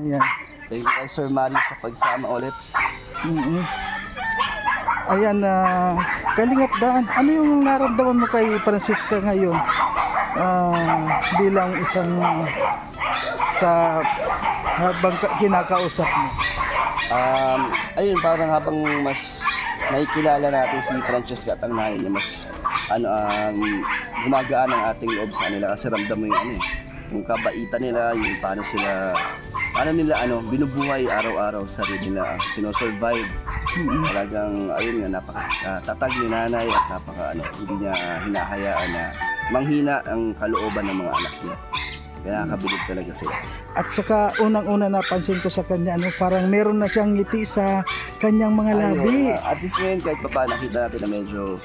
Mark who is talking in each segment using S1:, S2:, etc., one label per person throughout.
S1: Ayan.
S2: Thank you kay Sir Mario sa pagsama ulit.
S1: mm Ayan na Kalingap Daan. Ano yung naramdaman mo kay Francisca ngayon? Ah, bilang isang sa habang ka- kinakausap mo.
S2: Um, ayun, parang habang mas nakikilala natin si Francesca at ang nanay niya, mas ano, um, gumagaan ang ating loob sa kanila kasi ramdam mo yung ano eh, yung kabaitan nila, yung paano sila, paano nila ano, binubuhay araw-araw sa sarili nila, sinosurvive.
S1: Mm-mm.
S2: Talagang, ayun nga, napaka ah, tatag ni nanay at napaka ano, hindi niya hinahayaan na manghina ang kalooban ng mga anak niya. Kaya nakakabilib talaga sila.
S1: At saka unang-una napansin ko sa kanya ano, parang meron na siyang ngiti sa kanyang mga labi.
S2: Ayun, ah, at least ngayon kahit pa nakita natin na medyo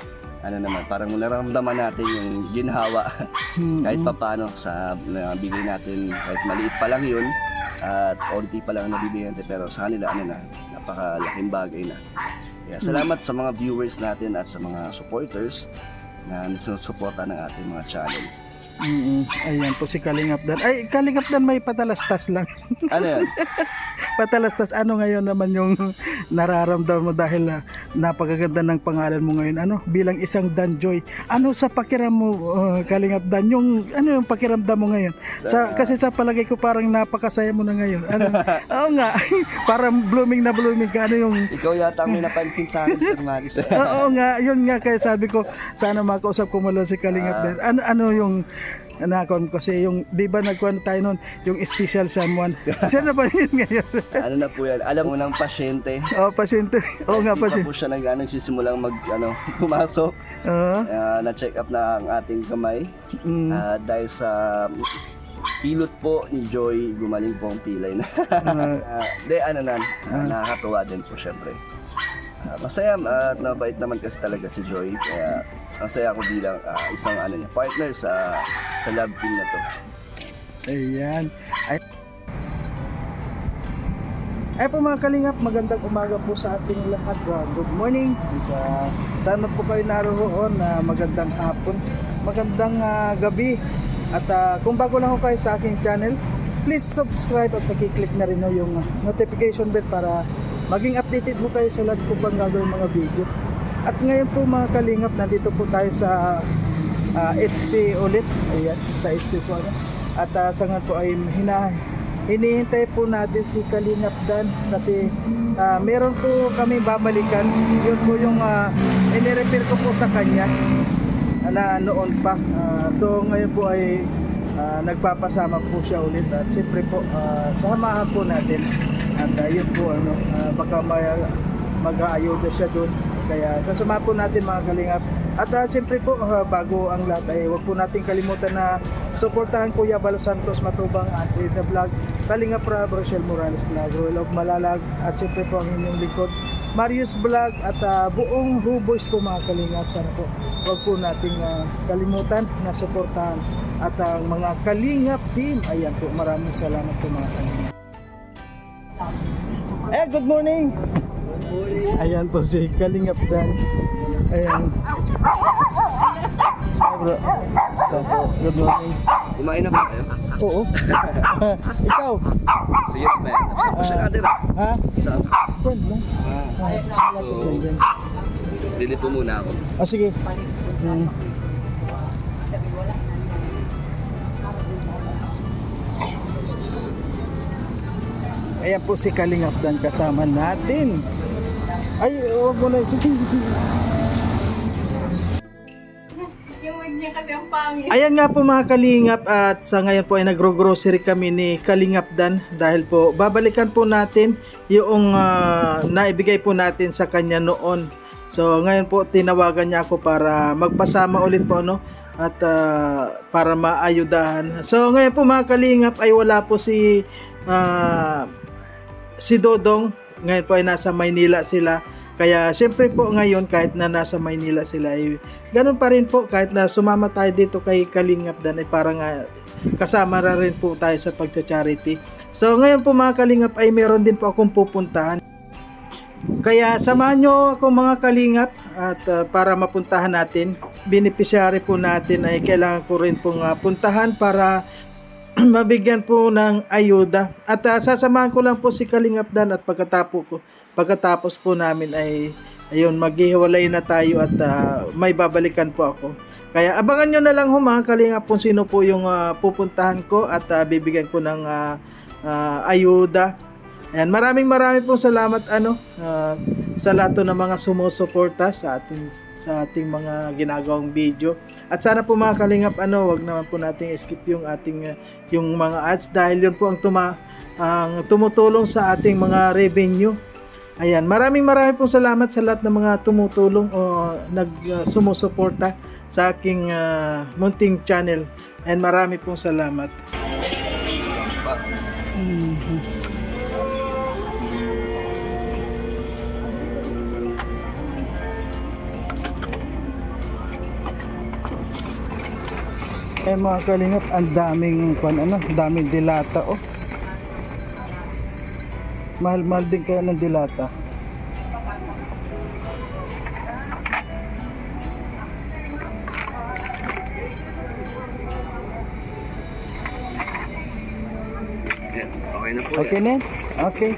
S2: ano naman, parang nararamdaman natin yung ginhawa
S1: Mm-mm.
S2: kahit pa paano sa nabigay natin kahit maliit pa lang yun at onti pa lang nabibigay natin pero sa kanila ano na napakalaking bagay na kaya salamat sa mga viewers natin at sa mga supporters na nasusuporta ng ating mga channel
S1: Mm-mm. Ayan po si Kalingap Dan. Ay, Kalingap Dan may patalastas lang.
S2: ano yan?
S1: Patalastas, ano ngayon naman yung nararamdaman mo dahil ah, napakaganda ng pangalan mo ngayon? Ano, bilang isang Danjoy. Ano sa pakiram mo, uh, Kalingap Dan? Yung, ano yung pakiramdam mo ngayon? Sa, kasi sa palagay ko parang napakasaya mo na ngayon. Ano, oo nga, parang blooming na blooming ka. Ano yung,
S2: ikaw yata may napansin sa akin Sir Maris
S1: oo nga, yun nga kaya sabi ko, sana makausap ko mula si Kalingap Dan. Ano, ano yung, nakon kasi yung di ba nagkuhan tayo noon yung special someone siya na ba yun ngayon
S2: ano na po yan alam mo ng pasyente
S1: oh pasyente oo nga pasyente
S2: po siya nag ano, sisimulang mag ano, pumasok
S1: Oo.
S2: Ah, na-check up na ang ating kamay
S1: Mm.
S2: Ah, dahil sa pilot po ni Joy, gumaling po ang pilay na.
S1: Ah,
S2: Hindi, ano na, ah, nakakatuwa din po syempre. Ah, masaya at nabait naman kasi talaga si Joy. Kaya masaya ako bilang ah, isang ano niya, partner sa sa love team na to.
S1: ayan ay ay po mga kalingap, magandang umaga po sa ating lahat. Ah, good morning. Sa, sana po kayo naroon na magandang hapon, magandang ah, gabi. At ah, kung bago lang ho kayo sa aking channel, please subscribe at pakiclick na rin ho yung notification bell para maging updated po kayo sa lahat ko pang gagawin mga video. At ngayon po mga kalingap, nandito po tayo sa ah, HP ulit. Ayan, sa HP po. Ano? At ah, sa ngayon po ay hina, hinihintay po natin si Kalingap Dan kasi ah, meron po kami babalikan. Yun po yung uh, inirepair ko po sa kanya na noon pa. Ah, so ngayon po ay ah, nagpapasama po siya ulit at siyempre po ah, samahan po natin at ah, yun po ano ah, baka mag-aayuda siya doon kaya sasama po natin mga kalingap. At uh, siyempre po ah, bago ang lahat ay huwag po natin kalimutan na suportahan Kuya Bal Santos Matubang at the vlog Kalingap Rab Rochelle Morales Vlog Royal of Malalag at siyempre po ang inyong likod Marius Vlog at ah, buong Who Boys po mga kalingap. Sana po huwag po nating ah, kalimutan na suportahan at ang mga kalingap team. Ayan po maraming salamat po mga kalingap. Eh good morning ayan po si Kalingap Dan ayan Hi bro good morning
S2: Kumain na ba kayo?
S1: oo ikaw
S2: Sige, may. Saan po siya natin ah?
S1: ha
S2: Saan?
S1: dyan lang
S2: Ah,
S1: so,
S2: so, bili po muna ako.
S1: Ah, sige. Hmm. Ayan po si Kalingap Dan kasama natin. Ay, huwag mo na sige.
S3: Yung wig niya kasi ang pangit.
S1: Ayan nga po mga Kalingap at sa ngayon po ay nagro-grocery kami ni Kalingap Dan dahil po babalikan po natin yung ah, naibigay po natin sa kanya noon. So ngayon po tinawagan niya ako para magpasama ulit po no at ah, para maayudahan. So ngayon po mga Kalingap ay wala po si ah, si Dodong. Ngayon po ay nasa Maynila sila. Kaya siyempre po ngayon kahit na nasa Maynila sila ay ganun pa rin po kahit na sumama tayo dito kay Kalingap Dan ay parang ah, kasama na rin po tayo sa pagcha-charity. So ngayon po mga Kalingap ay meron din po akong pupuntahan. Kaya samahan nyo ako mga Kalingap at ah, para mapuntahan natin. Beneficiary po natin ay kailangan ko rin pong ah, puntahan para mabigyan po ng ayuda. At ah, sasamahan ko lang po si Kalingap Dan at pagkatapos ko pagkatapos po namin ay ayun maghihiwalay na tayo at ah, may babalikan po ako. Kaya abangan nyo na lang ho mga Kalingap kung sino po yung ah, pupuntahan ko at ah, bibigyan ko ng ah, ah, ayuda. Ayan, maraming maraming pong salamat ano ah, sa lahat ng mga sumusuporta sa ating sa ating mga ginagawang video. At sana po mga kalingap ano, wag naman po nating skip yung ating uh, yung mga ads dahil yun po ang tuma ang tumutulong sa ating mga revenue. Ayan, maraming maraming pong salamat sa lahat ng mga tumutulong o nag uh, sa aking uh, munting channel. And marami pong salamat. Eh mga kalingap, ang daming kwan ano, daming dilata oh. Mahal-mahal din kaya ng dilata.
S2: Okay na po
S1: Okay na? Okay.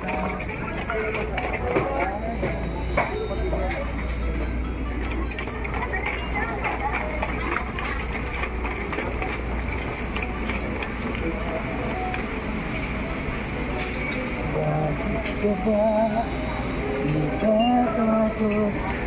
S1: Ka ba natatakot sa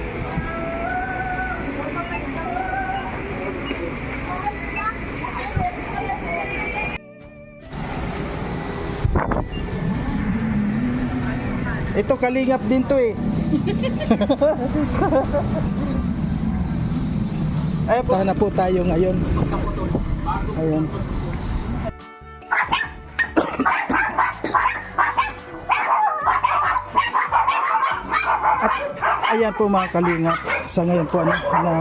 S1: Ito kalingap din to eh. Ay, po na po tayo ngayon. Ayun. Ayan po mga kalingap. Sa ngayon po ano, na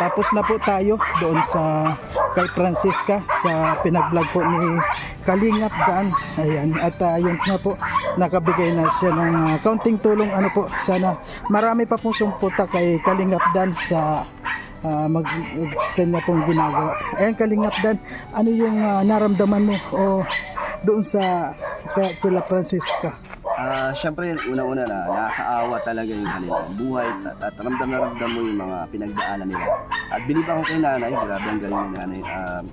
S1: tapos na po tayo doon sa kay Francisca sa pinag-vlog po ni Kalingap Dan. Ayan. At uh, yun nga po, nakabigay na siya ng uh, kaunting tulong. Ano po, sana marami pa pong sumputa kay Kalingap Dan sa uh, mag kanya pong ginagawa. Ayan Kalingap Dan, ano yung uh, naramdaman mo o doon sa kay, kila Francisca?
S2: Ah, syempre, una-una na, nakakaawa talaga yung kanilang buhay at, at ramdam na ramdam mo yung mga pinagdaanan nila. At bilib ako kay nanay, grabe ang galing ni nanay ah,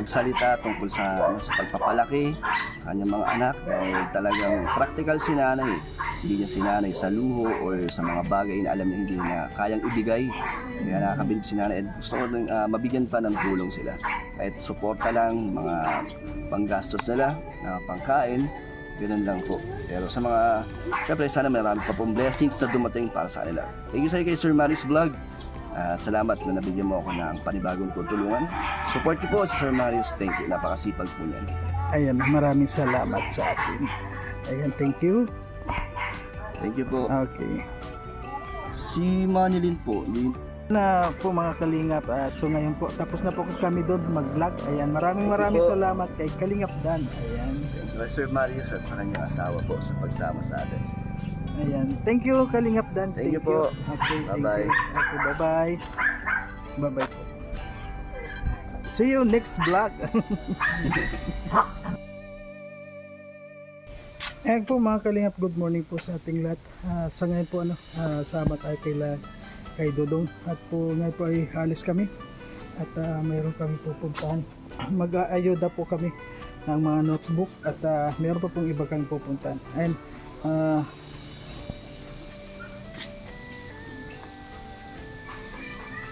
S2: magsalita tungkol sa, ano, sa pagpapalaki sa kanyang mga anak dahil talagang practical si nanay. Hindi niya si nanay sa luho or sa mga bagay na alam niya hindi niya kayang ibigay. Kaya nakakabilib si nanay at gusto ko ah, mabigyan pa ng tulong sila. Kahit suporta lang, mga panggastos nila, na pangkain, Ganun lang po. Pero sa mga, syempre sana marami pa pong blessings na dumating para sa kanila. Thank you sa kay Sir Marius Vlog. Ah, salamat na nabigyan mo ako ng panibagong tutulungan. Support niyo po si Sir Marius. Thank you. Napakasipag po niyan.
S1: Ayan, maraming salamat sa atin. Ayan, thank you.
S2: Thank you po.
S1: Okay.
S2: Si Manilin po, yung
S1: na po mga kalingap at so ngayon po tapos na po kami doon mag-vlog ayan maraming maraming salamat kay Kalingap Dan ayan
S2: Sir Marius at sa kanyang asawa po sa pagsama sa atin.
S1: ayan. Thank you Kalingap Dan.
S2: Thank you po.
S1: okay, thank
S2: Bye-bye.
S1: okay bye bye bye bye po. See you next vlog. Ayan po mga kalingap, good morning po sa ating lahat. Ah, sa ngayon po ano, uh, sama tayo kay, La- kay Dodong. At po ngayon po ay halis kami. At ah, mayroon kami pupuntahan. Mag-aayuda po kami ng mga notebook at ah, mayroon pa pong iba kang pupuntahan. And ah,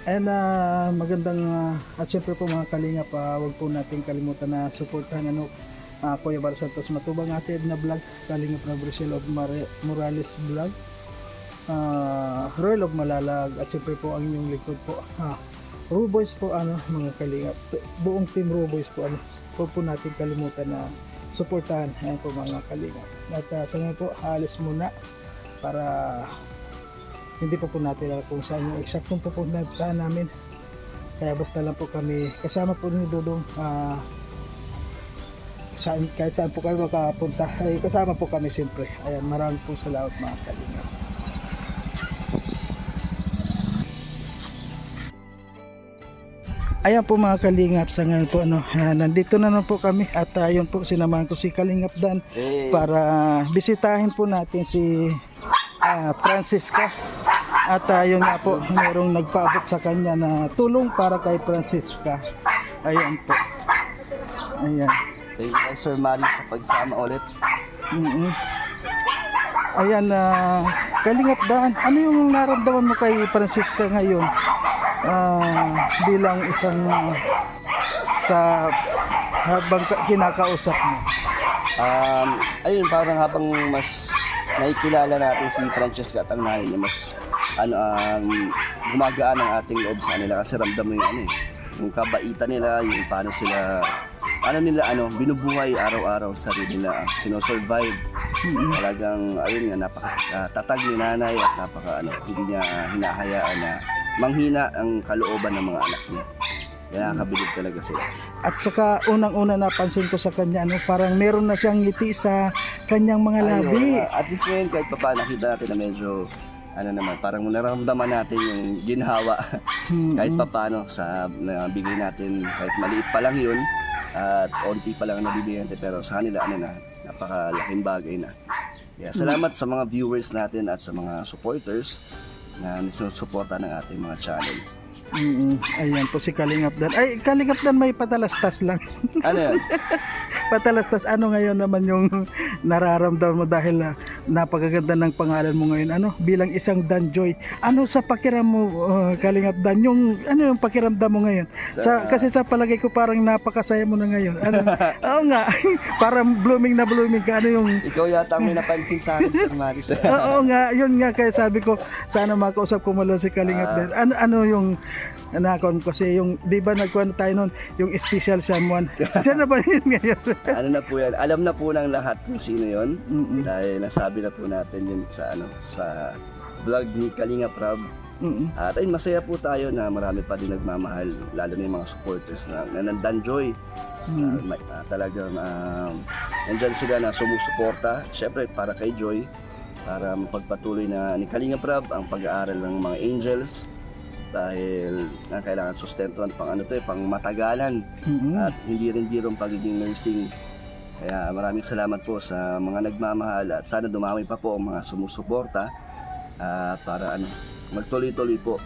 S1: And ah, magandang ah, at syempre po mga kalingap, ah, wag po natin kalimutan na suportahan ano uh, Kuya Bar Santos Matubang atin na vlog Kalingap na Brazil of Mare- Morales vlog uh, Royal of Malalag at syempre po ang inyong likod po ha Rue Boys po ano mga kalingap T- buong team Rue Boys po ano po po natin kalimutan na suportahan. Ayan po mga kalingap at uh, sa ngayon po halos muna para hindi po po natin alam kung saan yung eksaktong pupuntahan namin. Kaya basta lang po kami kasama po ni Dudong ah saan, kahit saan po kayo makapunta ay kasama po kami siyempre. Ayan maraming po salamat mga kalingap Ayan po mga kalingap sa ngayon po ano, nandito na naman po kami at ayun po sinamahan ko si Kalingap Dan para bisitahin po natin si ah, Francisca. At ayun nga po, merong nagpaabot sa kanya na tulong para kay Francisca. Ayan po. Ayan.
S2: thank you Sir Mario sa pagsama ulit.
S1: mm Ayan na Kalingap Dan, ano yung naramdaman mo kay Francisca ngayon? Ah, bilang isang sa habang ka- kinakausap mo.
S2: Um, ayun, parang habang mas nakikilala natin si Francesca at ang nanay niya, mas ano, um, gumagaan ang ating loob sa kanila kasi ramdam mo yung ano eh, yung kabaitan nila, yung paano sila, ano nila, ano, binubuhay araw-araw sa sarili nila, sinosurvive.
S1: Mm-mm.
S2: Talagang, ayun nga, napaka ah, tatag ni nanay at napaka, ano, hindi niya hinahayaan na manghina ang kalooban ng mga anak niya. Kaya nakakabilib talaga sila.
S1: At saka unang-una napansin ko sa kanya ano, parang meron na siyang ngiti sa kanyang mga labi.
S2: Ayun, at least ngayon kahit pa nakita natin na medyo ano naman, parang nararamdaman natin yung ginhawa
S1: Mm-mm.
S2: kahit pa paano sa nabigay natin kahit maliit pa lang yun at onti pa lang ang nabibigyan natin pero sa kanila ano na napakalaking bagay na. Yeah, salamat sa mga viewers natin at sa mga supporters na nasusuporta ng ating mga channel.
S1: Mm-mm. Ayan po si Kalingap Dan. Ay, Kalingap Dan may patalastas lang.
S2: Ano yan?
S1: Patalastas, ano ngayon naman yung nararamdaman mo dahil ah, napakaganda ng pangalan mo ngayon? Ano, bilang isang Dan Joy. Ano sa pakiram mo, ah, Kalingap Dan? Yung, ano yung pakiramdam mo ngayon? Sa, kasi sa palagay ko parang napakasaya mo na ngayon. Ano, oo nga, parang blooming na blooming ka. Ano yung,
S2: Ikaw yata may napansin sa akin, Sir Maris.
S1: oo nga, yun nga kaya sabi ko, sana makausap ko mula si Kalingap
S2: Ah.
S1: Dan. Ano, ano yung, nakon kasi yung, di ba nagkuhan tayo nun, yung special someone. Siya na ba yun ngayon?
S2: ano na po yan? Alam na po ng lahat kung sino yon.
S1: Mm-mm.
S2: Dahil nasabi na po natin yun sa ano sa vlog ni Kalinga Prab.
S1: Mm-mm.
S2: At ayun, masaya po tayo na marami pa din nagmamahal, lalo na yung mga supporters na, na nandan Joy. Sa,
S1: Mm.
S2: ma- ah, talagang um, nandyan sila na sumusuporta, syempre para kay Joy, para mapagpatuloy na ni Kalinga Prab ang pag-aaral ng mga angels dahil na kailangan sustentuhan pang ano to eh, pang matagalan
S1: Mm-mm.
S2: at hindi rin birong pagiging nursing. Kaya maraming salamat po sa mga nagmamahal at sana dumami pa po ang mga sumusuporta at para ano, magtuloy-tuloy po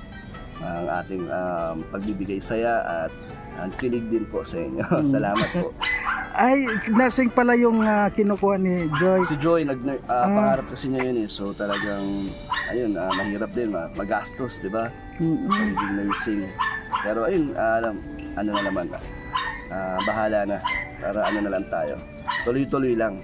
S2: ang ating um, pagbibigay saya at ang kilig din po sa inyo.
S1: Mm.
S2: salamat po.
S1: Ay, nursing pala yung ah, kinukuha ni Joy.
S2: Si Joy, nag uh,
S1: Ah.
S2: pangarap kasi niya yun eh. So talagang, ayun, ah, mahirap din, ma- magastos, di ba?
S1: Mm-mm.
S2: Pagiging nursing. Pero ayun, alam, ano na naman, ah, bahala na. Para ano na lang tayo. Tuloy-tuloy lang.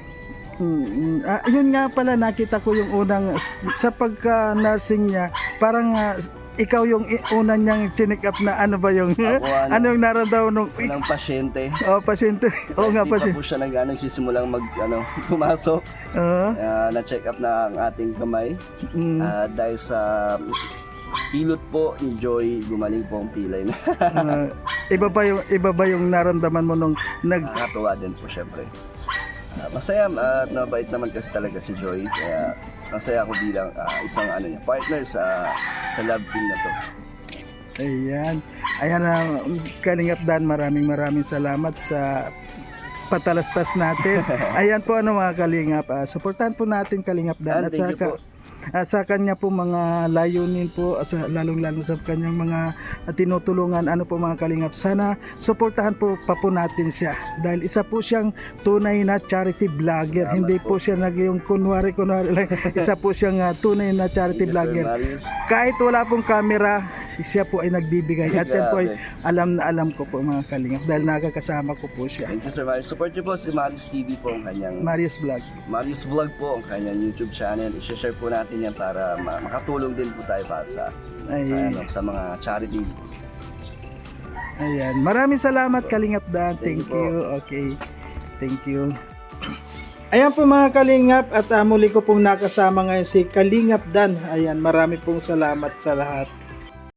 S1: Mm-mm. Ah, yun nga pala nakita ko yung unang sa pagka-nursing niya, parang ah, ikaw yung una niyang chinik up na ano ba yung
S2: Ako, ano,
S1: ano yung naramdaman nung
S2: walang pasyente.
S1: oh, pasyente. Oo nga
S2: Hindi pa
S1: pasyente.
S2: po siya nag, ano, sisimulang mag, ano, pumasok.
S1: Oo.
S2: Ah, na-check up na ang ating kamay.
S1: Mm.
S2: Ah, dahil sa hilot po ni Joy, gumaling po ang pilay na.
S1: Ah, iba ba yung iba ba yung naramdaman mo nung nag
S2: Nakakatuwa din po syempre. Ah, masaya at mabait naman kasi talaga si Joy. Kaya masaya ako bilang ah, isang ano niya, partner sa sa love team na to.
S1: Ayan. Ayan na Kalingap Dan, maraming maraming salamat sa patalastas natin. Ayan po ano mga Kalingap, ah, suportahan po natin Kalingap Dan
S2: Ah,
S1: at saka ah, sa kanya po mga layunin po ah, sa lalong lalo sa kanyang mga ah, tinutulungan ano po mga kalingap sana suportahan po pa po natin siya dahil isa po siyang tunay na charity vlogger
S2: Salamat
S1: hindi po.
S2: po.
S1: siya nag yung kunwari kunwari lang isa po siyang ah, tunay na charity
S2: Sir
S1: vlogger kahit wala pong camera siya po ay nagbibigay at yan po ay alam na alam ko po mga kalingap dahil nakakasama ko po siya
S2: Thank you, Sir Marius. Support niyo po si Marius TV po ang kanyang
S1: Marius Vlog
S2: Marius Vlog po ang kanyang YouTube channel. I-share po natin yan para ma- makatulong din po tayo para sa,
S1: ay,
S2: sa, ano, sa mga charity.
S1: Ayan. Maraming salamat Kalingap Dan. Thank,
S2: Thank you
S1: you. Okay. Thank you. Ayan po mga Kalingap at ah, muli ko pong nakasama ngayon si Kalingap Dan. Ayan, marami pong salamat sa lahat.